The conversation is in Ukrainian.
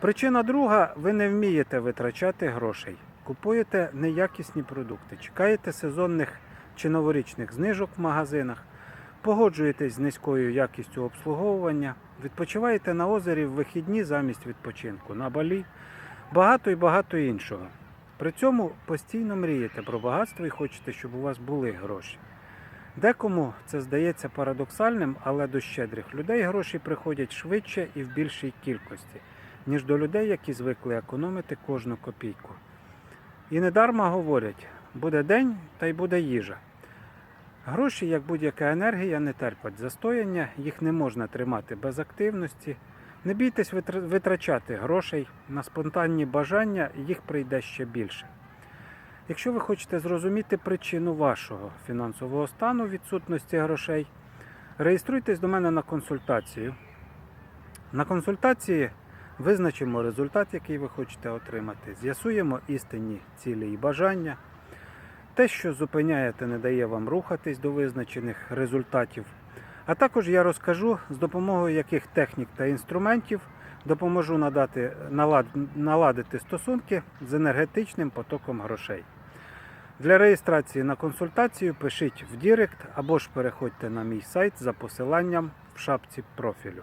Причина друга ви не вмієте витрачати грошей. Купуєте неякісні продукти, чекаєте сезонних чи новорічних знижок в магазинах, погоджуєтесь з низькою якістю обслуговування, відпочиваєте на озері в вихідні замість відпочинку, на балі, багато і багато іншого. При цьому постійно мрієте про багатство і хочете, щоб у вас були гроші. Декому це здається парадоксальним, але до щедрих людей гроші приходять швидше і в більшій кількості, ніж до людей, які звикли економити кожну копійку. І недарма говорять, буде день та й буде їжа. Гроші, як будь-яка енергія, не терпять застояння, їх не можна тримати без активності. Не бійтесь витрачати грошей на спонтанні бажання, їх прийде ще більше. Якщо ви хочете зрозуміти причину вашого фінансового стану відсутності грошей, реєструйтесь до мене на консультацію. На консультації визначимо результат, який ви хочете отримати, з'ясуємо істинні цілі і бажання. Те, що зупиняєте, не дає вам рухатись до визначених результатів. А також я розкажу, з допомогою яких технік та інструментів допоможу надати, налад, наладити стосунки з енергетичним потоком грошей. Для реєстрації на консультацію пишіть в Дірект або ж переходьте на мій сайт за посиланням в шапці профілю.